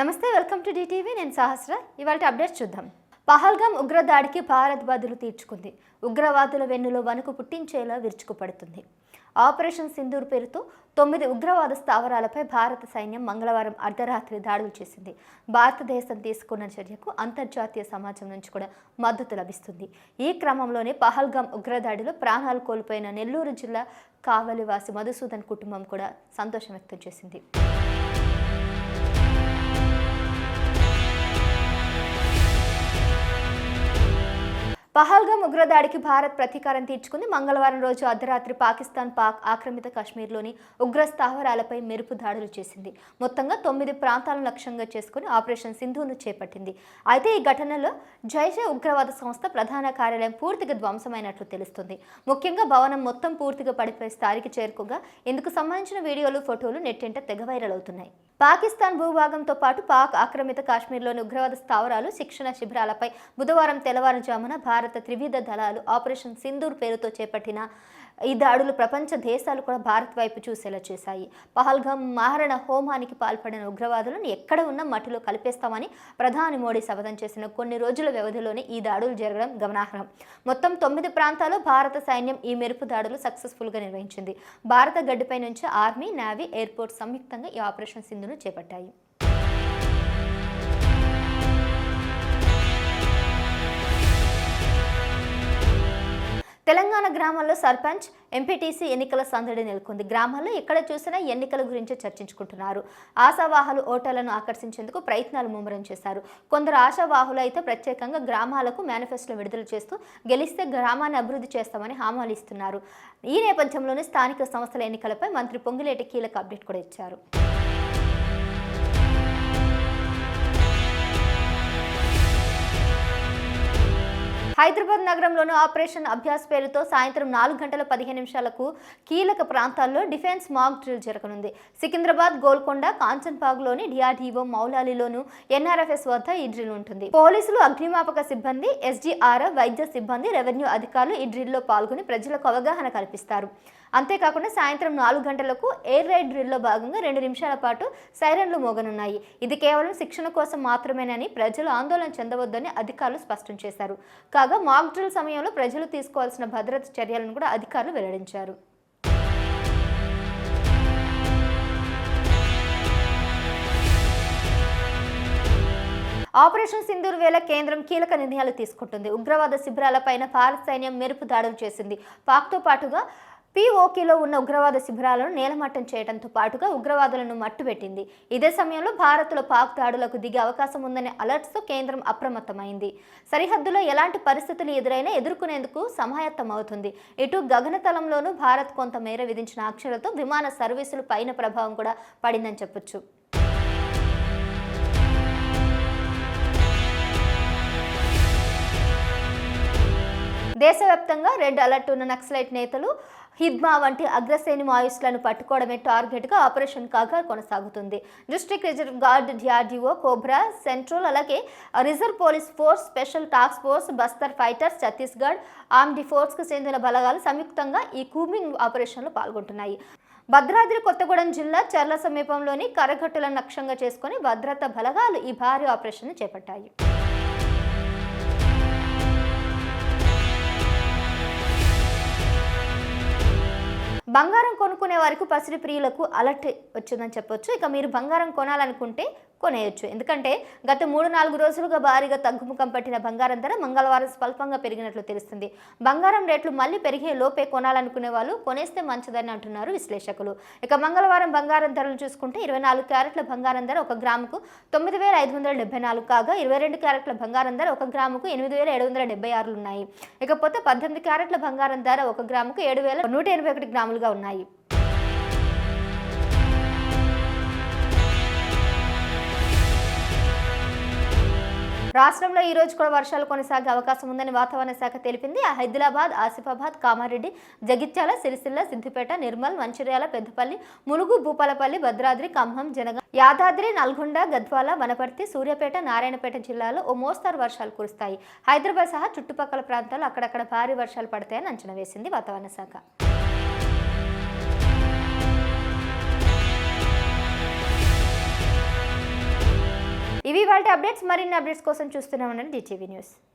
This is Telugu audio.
నమస్తే వెల్కమ్ టు డిటీవీ. నేను సహస్ర. ఇవాళ అప్డేట్స్ చూద్దాం. పహల్గాం ఉగ్రదాడికి భారత్ బదులు తీర్చుకుంది. ఉగ్రవాదుల వెన్నులో వణుకు పుట్టించేలా విరుచుకుపడుతుంది. ఆపరేషన్ సింధూర్ పేరుతో తొమ్మిది ఉగ్రవాద స్థావరాలపై భారత సైన్యం మంగళవారం అర్ధరాత్రి దాడులు చేసింది. భారతదేశం తీసుకున్న చర్యకు అంతర్జాతీయ సమాజం నుంచి కూడా మద్దతు లభిస్తుంది. ఈ క్రమంలోనే పహల్గాం ఉగ్రదాడిలో ప్రాణాలు కోల్పోయిన నెల్లూరు జిల్లా కావలివాసి మధుసూదన్ కుటుంబం కూడా సంతోషం వ్యక్తం చేసింది. పహల్గాం ఉగ్రదాడికి భారత్ ప్రతీకారం తీర్చుకుంది. మంగళవారం రోజు అర్ధరాత్రి పాకిస్తాన్ పాక్ ఆక్రమిత కాశ్మీర్లోని ఉగ్ర స్థావరాలపై మెరుపు దాడులు చేసింది. మొత్తంగా తొమ్మిది ప్రాంతాలను లక్ష్యంగా చేసుకుని ఆపరేషన్ సింధును చేపట్టింది. అయితే ఈ ఘటనలో జైషే ఉగ్రవాద సంస్థ ప్రధాన కార్యాలయం పూర్తిగా ధ్వంసమైనట్లు తెలుస్తుంది. ముఖ్యంగా భవనం మొత్తం పూర్తిగా పడిపోయే స్థాయికి చేరుకోగా ఇందుకు సంబంధించిన వీడియోలు ఫోటోలు నెట్టింట తెగ వైరల్ అవుతున్నాయి. పాకిస్తాన్ భూభాగంతో పాటు పాక్ ఆక్రమిత కాశ్మీర్లోని ఉగ్రవాద స్థావరాలు శిక్షణ శిబిరాలపై బుధవారం తెల్లవారుజామున భారత్ భారత త్రివిధ దళాలు ఆపరేషన్ సింధూర్ పేరుతో చేపట్టిన ఈ దాడులు ప్రపంచ దేశాలు కూడా భారత్ వైపు చూసేలా చేశాయి. పహల్గాం మారణ హోమానికి పాల్పడిన ఉగ్రవాదులను ఎక్కడ ఉన్నా మట్టిలో కలిపేస్తామని ప్రధాని మోడీ శపథం చేసిన కొన్ని రోజుల వ్యవధిలోనే ఈ దాడులు జరగడం గమనార్హం. మొత్తం తొమ్మిది ప్రాంతాల్లో భారత సైన్యం ఈ మెరుపు దాడులు సక్సెస్ఫుల్గా నిర్వహించింది. భారత గడ్డిపై నుంచి ఆర్మీ నేవీ ఎయిర్పోర్ట్ సంయుక్తంగా ఈ ఆపరేషన్ సింధును చేపట్టాయి. తెలంగాణ గ్రామాల్లో సర్పంచ్ ఎంపీటీసీ ఎన్నికల సందడి నెలకొంది. గ్రామాల్లో ఎక్కడ చూసినా ఎన్నికల గురించి చర్చించుకుంటున్నారు. ఆశావాహులు ఓటర్లను ఆకర్షించేందుకు ప్రయత్నాలు ముమ్మరం చేశారు. కొందరు ఆశావాహులు అయితే ప్రత్యేకంగా గ్రామాలకు మేనిఫెస్టో విడుదల చేస్తూ గెలిస్తే గ్రామాన్ని అభివృద్ధి చేస్తామని హామీలు ఇస్తున్నారు. ఈ నేపథ్యంలోనే స్థానిక సంస్థల ఎన్నికలపై మంత్రి పొంగిలేటి కీలక అప్డేట్ కూడా ఇచ్చారు. హైదరాబాద్ నగరంలోని ఆపరేషన్ అభ్యాస్ పేరుతో సాయంత్రం నాలుగు గంటల పదిహేను నిమిషాలకు కీలక ప్రాంతాల్లో డిఫెన్స్ మాక్ డ్రిల్ జరగనుంది. సికింద్రాబాద్ గోల్కొండ కాంచన్బాగ్లోని డిఆర్డీఓ మౌలాలిలోను ఎన్ఆర్ఎఫ్ఎస్ వద్ద ఈ డ్రిల్ ఉంటుంది. పోలీసులు అగ్నిమాపక సిబ్బంది ఎస్డీఆర్ఎఫ్ వైద్య సిబ్బంది రెవెన్యూ అధికారులు ఈ డ్రిల్లో పాల్గొని ప్రజలకు అవగాహన కల్పిస్తారు. అంతేకాకుండా సాయంత్రం నాలుగు గంటలకు ఎయిర్ రైడ్ డ్రిల్లో భాగంగా రెండు నిమిషాల పాటు సైరన్లు మోగనున్నాయి. ఇది కేవలం శిక్షణ కోసం మాత్రమేనని ప్రజలు ఆందోళన చెందవద్దని అధికారులు స్పష్టం చేశారు. కాగా మాక్ డ్రిల్ సమయంలో ప్రజలు తీసుకోవాల్సిన భద్రత చర్యలను కూడా అధికారులు వెల్లడించారు. ఆపరేషన్ సింధూర్ వేళ కేంద్రం కీలక నిర్ణయాలు తీసుకుంటుంది. ఉగ్రవాద శిబిరాలపైన భారత సైన్యం మెరుపు దాడులు చేసింది. పాక్తో పాటుగా పీఓకేలో ఉన్న ఉగ్రవాద శిబిరాలను నేలమట్టం చేయడంతో పాటుగా ఉగ్రవాదులను మట్టుబెట్టింది. ఇదే సమయంలో భారత్లో పాక్ దాడులకు దిగే అవకాశం ఉందనే అలర్ట్స్తో కేంద్రం అప్రమత్తమైంది. సరిహద్దులో ఎలాంటి పరిస్థితులు ఎదురైనా ఎదుర్కొనేందుకు సమాయత్తం అవుతుంది ఇటు గగనతలంలోనూ భారత్ కొంత మేర విధించిన ఆంక్షలతో విమాన సర్వీసులు పైన ప్రభావం కూడా పడిందని చెప్పొచ్చు. దేశవ్యాప్తంగా రెడ్ అలర్ట్ ఉన్న నక్సలైట్ నేతలు హిద్మా వంటి అగ్రశ్రేణి మాయిస్టులను పట్టుకోవడమే టార్గెట్గా ఆపరేషన్ కాగా కొనసాగుతుంది. District reserve guard DRDO cobra central అలాగే reserve police force special task force Bastar fighters Chhattisgarh armed ఫోర్స్కు చెందిన బలగాలు సంయుక్తంగా ఈ కూమింగ్ ఆపరేషన్లో పాల్గొంటున్నాయి. భద్రాద్రి కొత్తగూడెం జిల్లా చర్ల సమీపంలోని కరగట్టులను లక్ష్యంగా చేసుకుని భద్రతా బలగాలు ఈ భారీ ఆపరేషన్ చేపట్టాయి. బంగారం కొనుక్కునే వారికి పసిడి ప్రియులకు అలర్ట్ వచ్చిందని చెప్పొచ్చు. ఇక మీరు బంగారం కొనాలనుకుంటే కొనేయొచ్చు. ఎందుకంటే గత మూడు నాలుగు రోజులుగా భారీగా తగ్గుముఖం పట్టిన బంగారం ధర మంగళవారం స్వల్పంగా పెరిగినట్లు తెలుస్తుంది. బంగారం రేట్లు మళ్ళీ పెరిగే లోపే కొనాలనుకునే వాళ్ళు కొనేస్తే మంచిదని అంటున్నారు విశ్లేషకులు. ఇక మంగళవారం బంగారం ధరలు చూసుకుంటే ఇరవై నాలుగు క్యారెట్ల బంగారం ధర ఒక గ్రాముకు తొమ్మిది వేల ఐదు వందల డెబ్బై నాలుగు కాగా ఇరవై రెండు క్యారెట్ల బంగారం ధర ఒక గ్రాముకు ఎనిమిది వేల ఏడు వందల డెబ్బై ఆరులు ఉన్నాయి. ఇకపోతే పద్దెనిమిది క్యారెట్ల బంగారం ధర ఒక గ్రాముకు ఏడు వేల నూట ఎనభై ఒకటి గ్రాములుగా ఉన్నాయి. రాష్ట్రంలో ఈ రోజు కూడా వర్షాలు కొనసాగే అవకాశం ఉందని వాతావరణ శాఖ తెలిపింది. హైదరాబాద్ ఆసిఫాబాద్ కామారెడ్డి జగిత్యాల సిరిసిల్ల సిద్దిపేట నిర్మల్ మంచిర్యాల పెద్దపల్లి ములుగు భూపాలపల్లి భద్రాద్రి ఖమ్మం జనగ యాదాద్రి నల్గొండ గద్వాల వనపర్తి సూర్యాపేట నారాయణపేట జిల్లాలో ఓ మోస్తారు వర్షాలు కురుస్తాయి. హైదరాబాద్ సహా చుట్టుపక్కల ప్రాంతాల్లో అక్కడక్కడ భారీ వర్షాలు పడతాయని అంచనా వేసింది వాతావరణ శాఖ. ఇవి అప్డేట్స్ మరిన్ని అప్డేట్స్ కోసం చూస్తూనే ఉండండి డిటీవీ న్యూస్